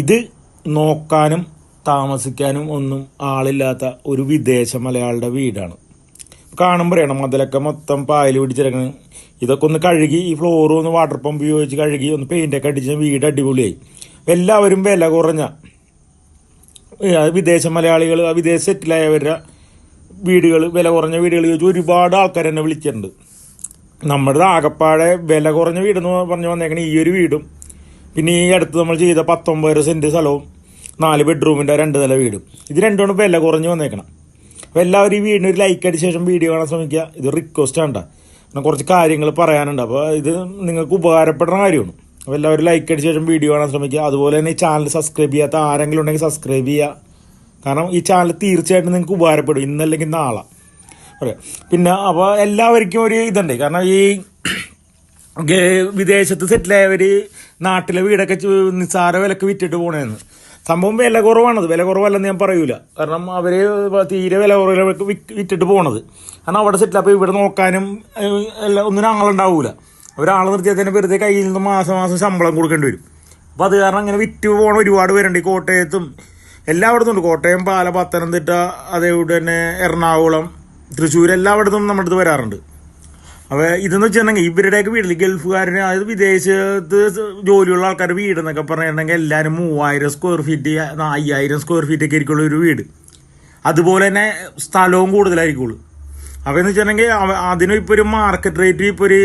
ഇത് നോക്കാനും താമസിക്കാനും ഒന്നും ആളില്ലാത്ത ഒരു വിദേശ മലയാളിയുടെ വീടാണ്. കാണുമ്പോൾ അറിയണം മതിലൊക്കെ മൊത്തം പായൽ പിടിച്ചിറങ്ങണം ഇതൊക്കെ ഒന്ന് കഴുകി ഈ ഫ്ലോറും ഒന്ന് വാട്ടർ പമ്പ് ഉപയോഗിച്ച് കഴുകി ഒന്ന് പെയിന്റൊക്കെ അടിച്ച് വീട് അടിപൊളിയായി. എല്ലാവരും വില കുറഞ്ഞ വിദേശ മലയാളികൾ വിദേശ സെറ്റിലായവരുടെ വീടുകൾ വില കുറഞ്ഞ വീടുകൾ ചോദിച്ചു ഒരുപാട് ആൾക്കാർ എന്നെ വിളിച്ചിട്ടുണ്ട്. നമ്മുടെ ആകപ്പാടെ വില കുറഞ്ഞ വീടെന്ന് പറഞ്ഞു വന്നേക്കണ ഈ ഒരു വീടും പിന്നെ ഈ അടുത്ത് നമ്മൾ ചെയ്ത പത്തൊമ്പത് സെന്റ് സ്ഥലവും നാല് ബെഡ്റൂമിന്റെ രണ്ട് നില വീടും. ഇത് രണ്ടുമാണ് വില കുറഞ്ഞ് വന്നേക്കണം. അപ്പോൾ എല്ലാവരും ഈ വീടിന് ഒരു ലൈക്ക് അടിച്ച ശേഷം വീഡിയോ കാണാൻ ശ്രമിക്കുക. ഇത് റിക്വസ്റ്റ് ആണ് ട്ടോ. കാരണം കുറച്ച് കാര്യങ്ങൾ പറയാനുണ്ട്. അപ്പോൾ ഇത് നിങ്ങൾക്ക് ഉപകാരപ്പെടുന്ന കാര്യമാണ്. അപ്പോൾ എല്ലാവരും ലൈക്ക് അടിച്ച ശേഷം വീഡിയോ കാണാൻ ശ്രമിക്കുക. അതുപോലെ തന്നെ ഈ ചാനൽ സബ്സ്ക്രൈബ് ചെയ്യാത്ത ആരെങ്കിലും ഉണ്ടെങ്കിൽ സബ്സ്ക്രൈബ് ചെയ്യുക. കാരണം ഈ ചാനൽ തീർച്ചയായിട്ടും നിങ്ങൾക്ക് ഉപകാരപ്പെടും. ഇന്നല്ലെങ്കിൽ നാളെ. പറയാം. പിന്നെ അപ്പോൾ എല്ലാവർക്കും ഒരു ഇതുണ്ട്. കാരണം ഈ വിദേശത്ത് സെറ്റിലായവർ നാട്ടിലെ വീടൊക്കെ നിസ്സാര വിലക്ക് വിറ്റിട്ട് പോണേന്ന്. സംഭവം വില കുറവാണത്. വില കുറവല്ലെന്ന് ഞാൻ പറയൂല. കാരണം അവർ തീരെ വില കുറവിലേക്ക് വിറ്റിട്ട് പോണത്. കാരണം അവിടെ സെറ്റിൽ അപ്പോൾ ഇവിടെ നോക്കാനും എല്ലാം ഒന്നിനും ആളുണ്ടാവൂല. ഒരാൾ നിർത്തിയാൽ തന്നെ വെറുതെ കയ്യിൽ നിന്ന് മാസം മാസം ശമ്പളം കൊടുക്കേണ്ടി വരും. അപ്പോൾ അത് കാരണം അങ്ങനെ വിറ്റ് പോകണം ഒരുപാട് പേരുണ്ട്. ഈ കോട്ടയത്തും എല്ലായിടത്തും ഉണ്ട് കോട്ടയം പാല പത്തനംതിട്ട അതേപോലെ തന്നെ എറണാകുളം തൃശ്ശൂർ എല്ലായിടത്തും നമ്മുടെ അടുത്ത് വരാറുണ്ട്. അപ്പോൾ ഇതെന്ന് വെച്ചിട്ടുണ്ടെങ്കിൽ ഇവരുടെയൊക്കെ വീട്ടിൽ ഗൾഫുകാരന് അതായത് വിദേശത്ത് ജോലിയുള്ള ആൾക്കാരുടെ വീട് എന്നൊക്കെ പറഞ്ഞിട്ടുണ്ടെങ്കിൽ എല്ലാവരും മൂവായിരം സ്ക്വയർ ഫീറ്റ് അയ്യായിരം സ്ക്വയർ ഫീറ്റ് ഒക്കെ ആയിരിക്കുള്ള ഒരു വീട്. അതുപോലെ തന്നെ സ്ഥലവും കൂടുതലായിരിക്കുള്ളൂ. അപ്പോൾ എന്ന് വെച്ചിട്ടുണ്ടെങ്കിൽ അതിന് ഇപ്പോൾ ഒരു മാർക്കറ്റ് റേറ്റ് ഇപ്പോൾ ഒരു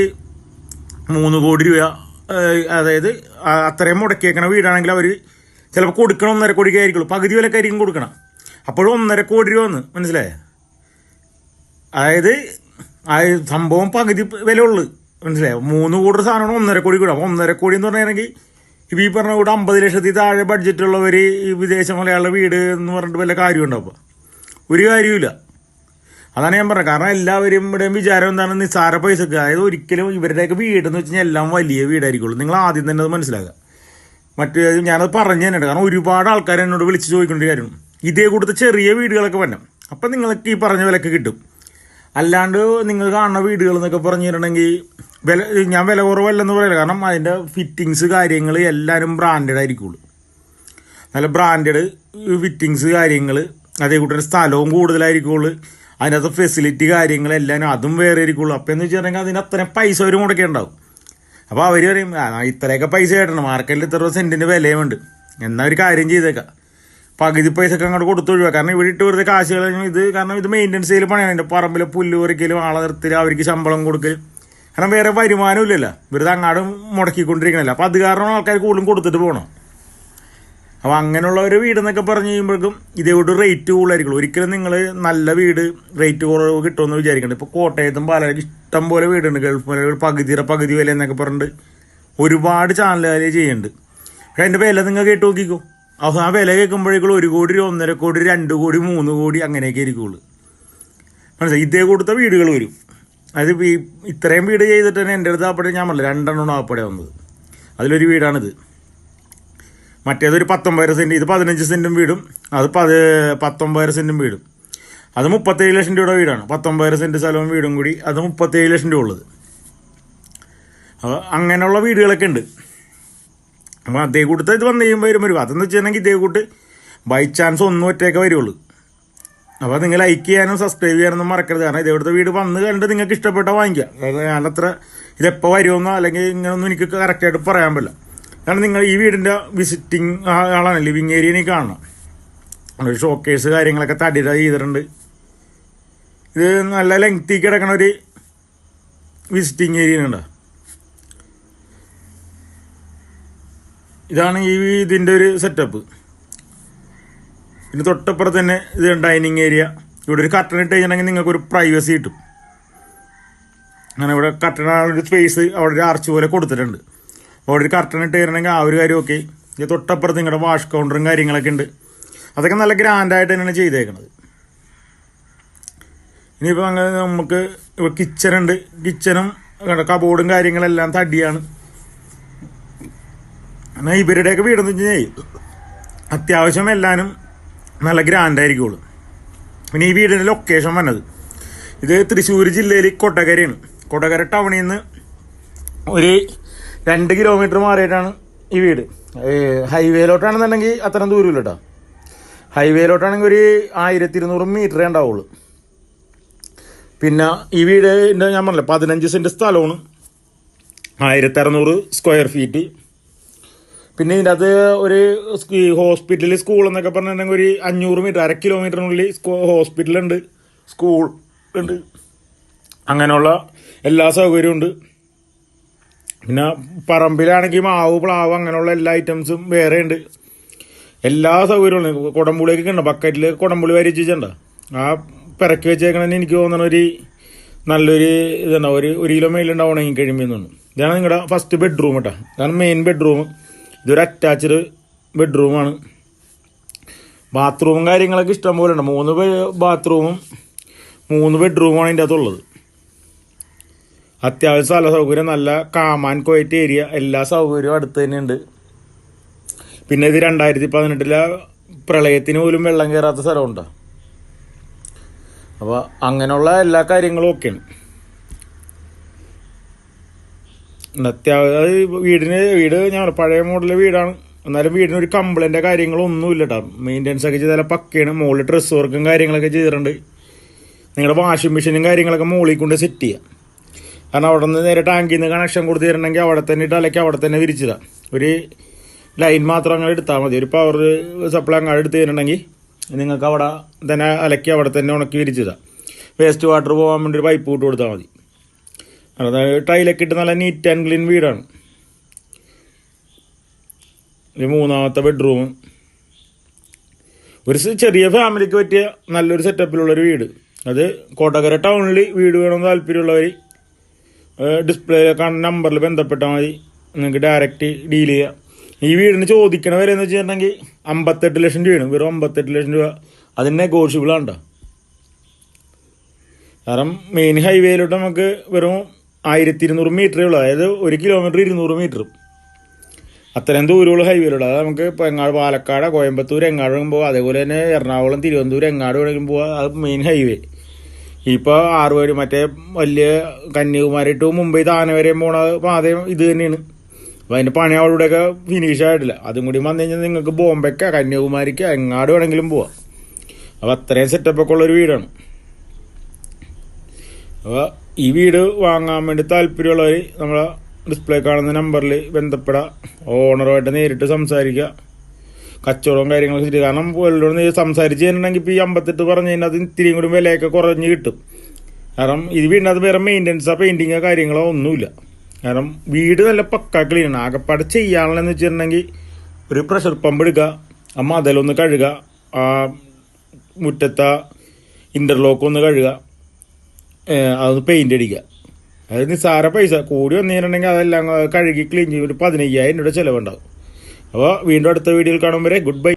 മൂന്ന് കോടി രൂപ അതായത് അത്രയും മുടക്കിയേക്കണ വീടാണെങ്കിൽ അവർ ചിലപ്പോൾ കൊടുക്കണം ഒന്നര കോടിക്ക് ആയിരിക്കുള്ളൂ. പകുതി വിലക്കായിരിക്കും കൊടുക്കണം. അപ്പോഴും ഒന്നര കോടി രൂപ വന്ന് മനസ്സിലായേ? അതായത് ആ സംഭവം പകുതി വിലയുള്ളു. മനസ്സിലായോ? മൂന്ന് കോടി സാധനമാണ് ഒന്നര കോടി കൂടെ. അപ്പോൾ ഒന്നര കോടി എന്ന് പറഞ്ഞിട്ടുണ്ടെങ്കിൽ ഇപ്പോൾ ഈ പറഞ്ഞ കൂടെ അമ്പത് ലക്ഷത്തിൽ താഴെ ബഡ്ജറ്റുള്ളവർ ഈ വിദേശ മലയാള വീട് എന്ന് പറഞ്ഞിട്ട് വല്ല കാര്യമുണ്ടോ അപ്പോൾ ഒരു കാര്യമില്ല അതാണ് ഞാൻ പറഞ്ഞത്. കാരണം എല്ലാവരും ഇവിടെയും വിചാരം എന്താണ്? നിസ്സാര പൈസക്ക്. അതായത് ഒരിക്കലും ഇവരുടെയൊക്കെ വീടെന്ന് വെച്ച് കഴിഞ്ഞാൽ എല്ലാം വലിയ വീടായിരിക്കുള്ളൂ. നിങ്ങൾ ആദ്യം തന്നെ അത് മനസ്സിലാക്കുക. മറ്റു ഞാനത് പറഞ്ഞു തന്നെ കാരണം ഒരുപാട് ആൾക്കാർ എന്നോട് വിളിച്ച് ചോദിക്കേണ്ട കാര്യമാണ് ഇതേ കൂട്ടത്തെ ചെറിയ വീടുകളൊക്കെ വരണം. അപ്പം നിങ്ങൾക്ക് ഈ പറഞ്ഞ വിലക്ക് കിട്ടും. അല്ലാണ്ട് നിങ്ങൾ കാണുന്ന വീടുകൾ എന്നൊക്കെ പറഞ്ഞിട്ടുണ്ടെങ്കിൽ വില ഞാൻ വില കുറവല്ലെന്ന് പറയില്ല. കാരണം അതിന്റെ ഫിറ്റിങ്സ് കാര്യങ്ങൾ എല്ലാവരും ബ്രാൻഡഡ് ആയിരിക്കുള്ളൂ. നല്ല ബ്രാൻഡഡ് ഫിറ്റിങ്സ് കാര്യങ്ങൾ അതേ കൂട്ടൊരു സ്ഥലവും കൂടുതലായിരിക്കുള്ളൂ. അതിനകത്ത് ഫെസിലിറ്റി കാര്യങ്ങളെല്ലാം അതും വേറെ ആയിരിക്കുള്ളൂ. അപ്പം എന്ന് വെച്ചിട്ടുണ്ടെങ്കിൽ അതിന് അത്രയും പൈസ അവർ മുടക്കേണ്ടാവും. അപ്പോൾ അവർ പറയും "ആ, ഇത്രയൊക്കെ പൈസ കേട്ടണം. മാർക്കറ്റിൽ ഇത്ര സെന്റിന്റെ വിലയുമുണ്ട്. എന്നാൽ ഒരു കാര്യം ചെയ്തേക്കാം. പകുതി പൈസ ഒക്കെ അങ്ങോട്ട് കൊടുത്തു ഒഴിവാ. കാരണം ഇവിടെ ഇട്ട് വെറുതെ കാശുകൾ ഇത് കാരണം ഇത് മെയിന്റനൻസ് ചെയ്യൽ പണിയാണ്. എന്റെ പറമ്പിൽ പുല്ല് പറിക്കലും ആളെ നിർത്തൽ അവർക്ക് ശമ്പളം കൊടുക്കൽ കാരണം വേറെ വരുമാനം ഇല്ലല്ലോ. വെറുതെ അങ്ങാടും മുടക്കിക്കൊണ്ടിരിക്കണല്ലോ. അപ്പോൾ അത് കാരണം ആൾക്കാർ കൂടുതലും കൊടുത്തിട്ട് പോകണം അപ്പോൾ അങ്ങനെയുള്ള ഒരു വീട് എന്നൊക്കെ പറഞ്ഞു കഴിയുമ്പോഴേക്കും ഇതേവിടെ റേറ്റ് കൂടുതലായിരിക്കും ഒരിക്കലും നിങ്ങൾ നല്ല വീട് റേറ്റ് കുറവ് കിട്ടുമെന്ന് വിചാരിക്കണം ഇപ്പോൾ കോട്ടയത്തും പാലക്കാട് ഇഷ്ടം പോലെ വീടുണ്ട്. ഗൾഫ് മലയാളികൾ പകുതിയുടെ പകുതി വില എന്നൊക്കെ പറഞ്ഞിട്ട് ഒരുപാട് ചാനലുകാർ ചെയ്യുന്നുണ്ട് പക്ഷേ അതിന്റെ വില നിങ്ങൾ കേട്ട് നോക്കിക്കോ. അവസാനം ആ വില കേൾക്കുമ്പോഴേക്കുള്ള ഒരു കോടി രൂപ ഒന്നര കോടി രണ്ട് കോടി മൂന്ന് കോടി അങ്ങനെയൊക്കെ ആയിരിക്കുള്ളൂ. മനസ്സിലായി? ഇതേ കൊടുത്ത വീടുകൾ വരും. അത് ഈ ഇത്രയും വീട് ചെയ്തിട്ട് തന്നെ എന്റെ അടുത്ത് ആപ്പടെ ഞാൻ പറഞ്ഞില്ല രണ്ടെണ്ണം ആപ്പടെ വന്നത് അതിലൊരു വീടാണിത്. മറ്റേതൊരു പത്തൊമ്പതര സെന്റ് ഇത് പതിനഞ്ച് സെന്റും വീടും അത് പത് പത്തൊമ്പതര സെന്റും വീടും. അത് മുപ്പത്തേഴ് ലക്ഷം രൂപയുടെ വീടാണ്. പത്തൊമ്പതര സെന്റ് സ്ഥലവും വീടും കൂടി അത് മുപ്പത്തേഴ് ലക്ഷം രൂപ ഉള്ളത്. അപ്പോൾ അങ്ങനെയുള്ള വീടുകളൊക്കെ ഉണ്ട്. അപ്പോൾ അതേ കൂട്ടത്തെ ഇത് വന്നു കഴിയുമ്പോൾ വരും വരും. അതെന്ന് വെച്ചിട്ടുണ്ടെങ്കിൽ ഇതേ കൂട്ട് ബൈ ചാൻസ് ഒന്നും ഒറ്റയൊക്കെ വരുള്ളൂ. അപ്പോൾ നിങ്ങൾ ലൈക്ക് ചെയ്യാനും സബ്സ്ക്രൈബ് ചെയ്യാനൊന്നും മറക്കരുത്. കാരണം ഇതേവിടുത്തെ വീട് വന്ന് കണ്ട് നിങ്ങൾക്ക് ഇഷ്ടപ്പെട്ട വാങ്ങിക്കുക. അതായത് ഞാനത്ര ഇതെപ്പോൾ വരുമെന്നോ അല്ലെങ്കിൽ ഇങ്ങനൊന്നും എനിക്ക് കറക്റ്റായിട്ട് പറയാൻ പറ്റില്ല. കാരണം നിങ്ങൾ ഈ വീടിന്റെ വിസിറ്റിംഗ് ആളാണ് ലിവിങ് ഏരിയ എനിക്ക് കാണണം. ഒരു ഷോക്കേസ് കാര്യങ്ങളൊക്കെ തടിയുടെ ചെയ്തിട്ടുണ്ട്. ഇത് നല്ല ലെങ്തി കിടക്കണ ഒരു വിസിറ്റിംഗ് ഏരിയ ഉണ്ട് ഇതാണ് ഈ ഇതിന്റെ ഒരു സെറ്റപ്പ് പിന്നെ തൊട്ടപ്പുറത്ത് തന്നെ ഇത് ഡൈനിങ് ഏരിയ ഇവിടെ ഒരു കട്ടൺ ഇട്ട് കഴിഞ്ഞിട്ടുണ്ടെങ്കിൽ നിങ്ങൾക്ക് ഒരു പ്രൈവസി കിട്ടും. അങ്ങനെ ഇവിടെ കട്ടണൊരു സ്പേസ് അവിടെ ഒരു ആർച്ച് പോലെ കൊടുത്തിട്ടുണ്ട്. അവിടെ ഒരു കർട്ടൺ ഇട്ട് കഴിഞ്ഞിട്ടുണ്ടെങ്കിൽ ആ ഒരു കാര്യം ഓക്കെ ഇത് തൊട്ടപ്പുറത്ത് നിങ്ങളുടെ വാഷ് കൗണ്ടറും കാര്യങ്ങളൊക്കെ ഉണ്ട്. അതൊക്കെ നല്ല ഗ്രാൻഡായിട്ട് തന്നെയാണ് ചെയ്തേക്കണത്. ഇനിയിപ്പോൾ അങ്ങനെ നമുക്ക് ഇപ്പോൾ കിച്ചണുണ്ട് കിച്ചണും കബോർഡും കാര്യങ്ങളെല്ലാം തടിയാണ്. എന്നാൽ ഇവരുടെയൊക്കെ വീടെന്ന് വെച്ച് കഴിഞ്ഞാൽ അത്യാവശ്യം എല്ലാവരും നല്ല ഗ്രാൻഡ് ആയിരിക്കുള്ളൂ പിന്നെ ഈ വീടിന്റെ ലൊക്കേഷൻ വന്നത് ഇത് തൃശ്ശൂർ ജില്ലയിൽ കൊട്ടകരയാണ് കൊട്ടകര ടൗണിൽ നിന്ന് ഒരു രണ്ട് കിലോമീറ്റർ മാറിയിട്ടാണ് ഈ വീട്. ഹൈവേയിലോട്ടാണെന്നുണ്ടെങ്കിൽ അത്രയും ദൂരമില്ല കേട്ടോ ഹൈവേയിലോട്ടാണെങ്കിൽ ഒരു ആയിരത്തി ഇരുന്നൂറ് മീറ്ററേ ഉണ്ടാവുള്ളൂ. പിന്നെ ഈ വീട് ഞാൻ പറഞ്ഞില്ല പതിനഞ്ച് സെന്റ് സ്ഥലമാണ്. ആയിരത്തി അറുന്നൂറ് സ്ക്വയർ ഫീറ്റ് പിന്നെ ഇതിന്റെ അത് ഒരു ഹോസ്പിറ്റൽ സ്കൂൾ എന്നൊക്കെ പറഞ്ഞിട്ടുണ്ടെങ്കിൽ ഒരു അഞ്ഞൂറ് മീറ്റർ അര കിലോമീറ്ററിനുള്ളിൽ ഹോസ്പിറ്റലുണ്ട് സ്കൂൾ ഉണ്ട്. അങ്ങനെയുള്ള എല്ലാ സൗകര്യവും ഉണ്ട്. പിന്നെ പറമ്പിലാണെങ്കിൽ മാവ് പ്ലാവ് അങ്ങനെയുള്ള എല്ലാ ഐറ്റംസും വേറെ ഉണ്ട്. എല്ലാ സൗകര്യവും കുടംപുളിയൊക്കെ ഉണ്ട്. ബക്കറ്റിൽ കുടംപുളി വരിച്ചിട്ടുണ്ട് ആ പിറക്കി വെച്ചേക്കണതിന് എനിക്ക് തോന്നണ ഒരു നല്ലൊരു ഇതുണ്ടാവും ഒരു ഒരു കിലോ മേലുണ്ടാവണമെങ്കിൽ കഴിയുമ്പോൾ ഇതാണ് നിങ്ങളുടെ ഫസ്റ്റ് ബെഡ്റൂം കേട്ടോ ഇതാണ് മെയിൻ ബെഡ്റൂം ഇതൊരു അറ്റാച്ച്ഡ് ബെഡ്റൂമാണ് ബാത്റൂമും കാര്യങ്ങളൊക്കെ ഇഷ്ടം പോലെ ഉണ്ട്. മൂന്ന് ബാത്റൂമും മൂന്ന് ബെഡ്റൂമാണ് അതിന്റെ അകത്തുള്ളത്. അത്യാവശ്യം സ്ഥല സൗകര്യം നല്ല കാമാൻ കോയറ്റ് ഏരിയ എല്ലാ സൗകര്യവും അടുത്ത് തന്നെ ഉണ്ട് പിന്നെ ഇത് രണ്ടായിരത്തി പതിനെട്ടിലെ പ്രളയത്തിന് പോലും വെള്ളം കയറാത്ത സ്ഥലമുണ്ടോ. അപ്പോൾ അങ്ങനെയുള്ള എല്ലാ കാര്യങ്ങളും ഒക്കെയാണ് അത്യാവശ്യം വീടിന് വീട് ഞാൻ പഴയ മോഡൽ വീടാണ്. എന്നാലും വീടിന് ഒരു കംപ്ലൈന്റ് കാര്യങ്ങളൊന്നും ഇല്ല കേട്ടോ മെയിന്റെനൻസ് ഒക്കെ ചെയ്താൽ പക്കയാണ്. മുകളിൽ ഡ്രസ്സ് വർക്കും കാര്യങ്ങളൊക്കെ ചെയ്തിട്ടുണ്ട്. നിങ്ങളുടെ വാഷിംഗ് മെഷീനും കാര്യങ്ങളൊക്കെ മുകളിൽ കൊണ്ട് സെറ്റ് ചെയ്യുക കാരണം അവിടെ നിന്ന് നേരെ ടാങ്കിൽ നിന്ന് കണക്ഷൻ കൊടുത്ത് തരണമെങ്കിൽ അവിടെ തന്നെ ഇട്ട് അല്ലെങ്കിൽ അവിടെ തന്നെ തിരിച്ചിടാം ഒരു ലൈൻ മാത്രം അങ്ങനെ എടുത്താൽ മതി. ഒരു പവർ സപ്ലൈ അങ്ങനെ എടുത്ത് തരണമെങ്കിൽ നിങ്ങൾക്ക് അവിടെ തന്നെ അലക്കി അവിടെ തന്നെ ഉണക്കി വിരിച്ചിടാം വേസ്റ്റ് വാട്ടർ പോകാൻ വേണ്ടി ഒരു പൈപ്പ് ഇട്ട് കൊടുത്താൽ മതി. അതായത് ടൈലൊക്കെ ഇട്ട് നല്ല നീറ്റ് ആൻഡ് ക്ലീൻ വീടാണ്. ഒരു മൂന്നാമത്തെ ബെഡ്റൂം ഒരു ചെറിയ ഫാമിലിക്ക് പറ്റിയ നല്ലൊരു സെറ്റപ്പിലുള്ളൊരു വീട്. അത് കോട്ടക്കര ടൗണിൽ വീട് വേണമെന്ന് താല്പര്യമുള്ളവർ ഡിസ്പ്ലേ നമ്പറിൽ ബന്ധപ്പെട്ടാൽ മതി. നിങ്ങൾക്ക് ഡയറക്റ്റ് ഡീൽ ചെയ്യാം. ഈ വീടിന് ചോദിക്കണ വില എന്ന് വെച്ചിട്ടുണ്ടെങ്കിൽ അമ്പത്തെട്ട് ലക്ഷം രൂപയാണ്. വെറും അമ്പത്തെട്ട് ലക്ഷം രൂപ. അതിന് നെഗോഷ്യബിൾ ആണ്. കാരണം മെയിൻ ഹൈവേയിലോട്ട് നമുക്ക് വെറും ആയിരത്തി ഇരുന്നൂറ് മീറ്ററേ ഉള്ളൂ. അതായത് ഒരു കിലോമീറ്റർ ഇരുന്നൂറ് മീറ്റർ അത്രയും ദൂരമുള്ള ഹൈവേയിലുള്ള അതായത് നമുക്ക് ഇപ്പോൾ എങ്ങാട് പാലക്കാട് കോയമ്പത്തൂർ എങ്ങാട് പോകാം അതേപോലെ തന്നെ എറണാകുളം തിരുവനന്തപുരം എങ്ങാട് വേണമെങ്കിലും പോകാം അത് മെയിൻ ഹൈവേ ഇപ്പോൾ ആറ് പേര് മറ്റേ വലിയ കന്യാകുമാരി ടു മുംബൈ താനെ വരെ പോണ പാതയും ഇത് തന്നെയാണ്. അപ്പോൾ അതിന്റെ പണി അവിടെയൊക്കെ ഫിനിഷ് ആയിട്ടില്ല. അതും കൂടി വന്നു കഴിഞ്ഞാൽ നിങ്ങൾക്ക് ബോംബെക്ക കന്യാകുമാരിക്കോ എങ്ങാട് വേണമെങ്കിലും പോവാം. അപ്പോൾ അത്രയും സെറ്റപ്പൊക്കെ ഉള്ളൊരു വീടാണ്. അപ്പോൾ ഈ വീട് വാങ്ങാൻ വേണ്ടി താല്പര്യമുള്ളവർ നമ്മളെ ഡിസ്പ്ലേ കാണുന്ന നമ്പറിൽ ബന്ധപ്പെടാം. ഓണറുമായിട്ട് നേരിട്ട് സംസാരിക്കുക. കച്ചവടവും കാര്യങ്ങളൊക്കെ ശരി കാരണം പുള്ളിയോട് സംസാരിച്ച് കഴിഞ്ഞിട്ടുണ്ടെങ്കിൽ ഇപ്പോൾ ഈ അമ്പത്തെട്ട് പറഞ്ഞു കഴിഞ്ഞാൽ അത് ഇത്തിരിയും കൂടി വിലയൊക്കെ കുറഞ്ഞ് കിട്ടും. കാരണം ഇത് വീടിനകത്ത് വേറെ മെയിന്റനൻസോ പെയിന്റിങ്ങോ കാര്യങ്ങളോ ഒന്നുമില്ല. കാരണം വീട് നല്ല പക്ക ക്ലീനാണ് ആകെപ്പാട് ചെയ്യാനുള്ളതെന്ന് വെച്ചിട്ടുണ്ടെങ്കിൽ ഒരു പ്രഷർ പമ്പ് എടുക്കുക ആ മതലൊന്ന് കഴുകുക ആ മുറ്റത്തെ ഇന്റർലോക്ക് ഒന്ന് കഴുകുക. അതൊന്ന് പെയിന്റ് അടിക്കുക. അത് നിസ്സാര പൈസ കൂടി വന്നു അതെല്ലാം കഴുകി ക്ലീൻ ചെയ്ത് ഒരു പതിനയ്യായിരം രൂപ ചിലവുണ്ടാവും. അപ്പോൾ വീണ്ടും അടുത്ത വീഡിയോയിൽ കാണുമ്പോൾ ഗുഡ് ബൈ